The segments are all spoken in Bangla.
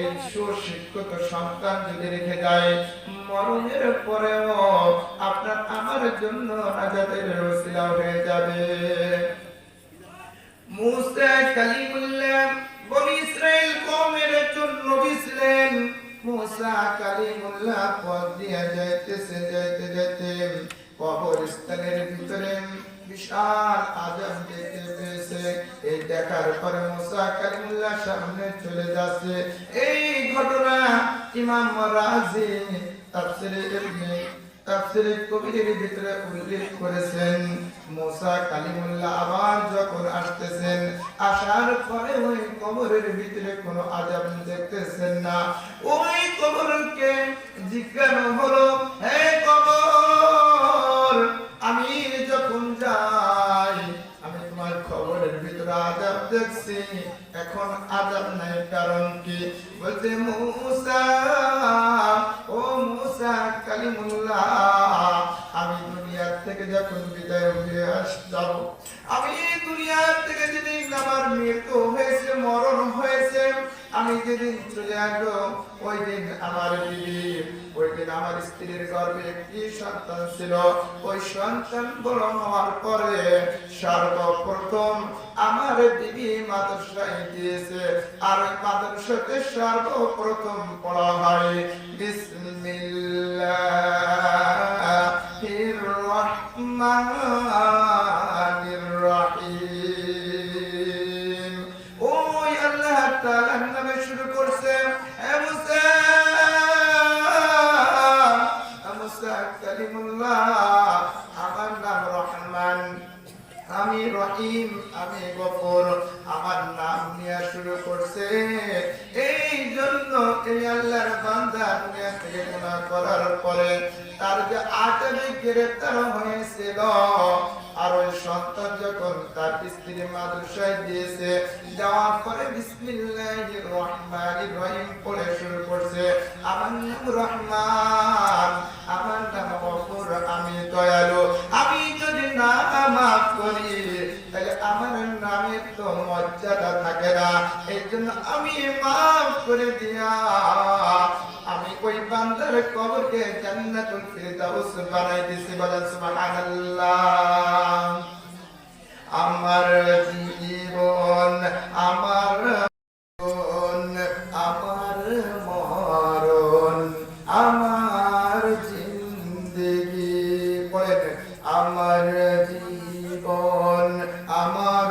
এই সুশিক্ষিত সন্তান যদি রেখে যায়, মরণের পরেও আপনার আমার জন্য নাজাতের ওসিলা হয়ে যাবে। মুসা কালিমুল্লাহ বনি ইসরাইল কওমের একজন নবী ছিলেন। মুসা কালিমুল্লাহ পথ দিয়ে যাইতেছে, যাইতে যাইতে কবরস্থানের ভিতরে বিশাল আজাব দেখতে পেয়েছে এই দেখার পরে কালিমুল্লাহ সামনে চলে যাচ্ছে। এই ঘটনা ইমাম রাজি তাফসিরে ইবনে, তাফসিরে ভিতরে উল্লেখ করেছেন। মুসা কালিমুল্লাহ আবার যখন আসতেছেন, আসার পরে ওই কবরের ভিতরে কোনো আজাব দেখতেছেন না। ওই কবরকে জিজ্ঞাসা এখন আজাব নাই, কারণ কি? বলতে মুসা, ও মুসা কালিমুল্লাহ, আমি দুনিয়ার থেকে যখন বিদায় হয়ে আসতাম আমি দুনিয়ার থেকে যেদিন আমার মৃত্যু হয়েছে, মরণ হয়েছে, আমি যেদিন চলে আসব, ওই দিন আমার বিবি আমার স্ত্রীর গর্ভে একটি সন্তান ছিল। ওই সন্তান বড় হওয়ার পরে সর্বপ্রথম আমার দিদি মাদ্রাসায় দিয়েছে আর ওই মাদ্রাসাতে সর্বপ্রথম পড়া হয়। বিসমিল্লাহির রহমানির রহিম, আমি গফর। আমার নাম নিয়ে শুরু করছে। এই জন্য এই আল্লাহর বান্দা দুনিয়া থেকে করার পরে তার যে আটাবে গ্রেফতার হয়েছিল, আর ওই সন্তান যখন তার স্ত্রী মাদ্রাসায় দিয়েছে যাওয়ার পরে বিসমিল্লাহির রহমানির রহিম পড়ে শুরু করছে। আমার নাম রহমান, আমার নাম গফুর, আমি দয়ালু। আমি যদি না মাফ করি আমার নামে তো মর্যাদা থাকে না। এই জন্য আমি মাফ করে দিয়া, আমি ওই বান্দার কবরকে জান্নাতুল ফিরদাউস বানাই দিছি, বলেন সুবহানাল্লাহ। আমার জীবন, আমার আমার জীবন আমার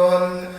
জীবন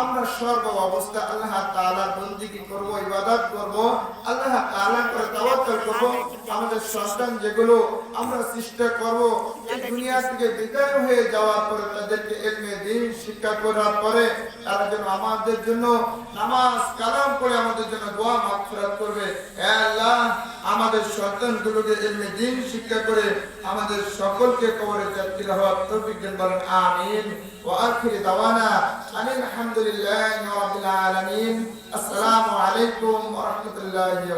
আমরা সর্ব অবস্থা আল্লাহ তাআলার বন্দিগি করব, ইবাদত করব, আল্লাহ তাআলার করে তাওয়াক্কুল করব। আমাদের সন্তান যেগুলো আমরা চেষ্টা করব দুনিয়া থেকে বিদায় হয়ে যাওয়ার পরে তাদেরকে ইলমে দ্বীন শিক্ষা করার পরে তারা যেন আমাদের জন্য নামাজ কালাম করে আমাদের জন্য দোয়া মাগফিরাত করবে। হে আমাদের সন্তানগুলোকে এমনি দিন শিক্ষা করে আমাদের সকলকে কবরে যাত্রী হওয়ার তৌফিক দেন বলেন, আমিন। ওয়া আখির দাওয়ানা আনিল আলহামদুলিল্লাহ আসসালামু আলাইকুম ওয়া রাহমাতুল্লাহি